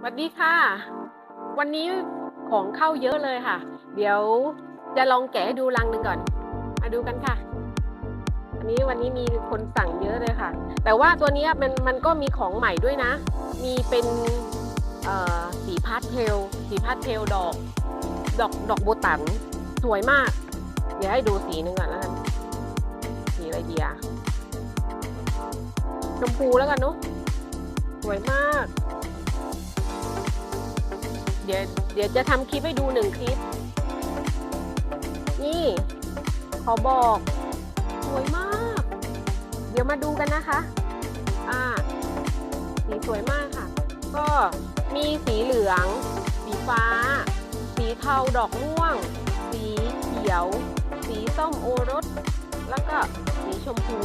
สวัสดีค่ะ วันนี้ของเข้าเยอะเลยค่ะ เดี๋ยวจะลองแกะให้ดูรังหนึ่งก่อน มาดูกันค่ะอันนี้วันนี้มีคนสั่งเยอะเลยค่ะ แต่ว่าตัวนี้มันมันก็มีของใหม่ด้วยนะ มีเป็นสีพาสเทล สีพาสเทลดอก ดอกดอกโบตันสวยมาก เดี๋ยวให้ดูสีหนึ่งก่อนแล้วกัน สีอะไรดีอะชมพูแล้วกันเนาะสวยมาก เดี๋ยวเดี๋ยวจะทำคลิปให้ดูหนึ่งคลิป นี่ขอบอกสวยมาก เดี๋ยวมาดูกันนะคะ อ่า สีสวยมากค่ะ ก็มีสีเหลือง สีฟ้า สีเทาดอกม่วง สีเขียว สีส้มโอรส แล้วก็สีชมพู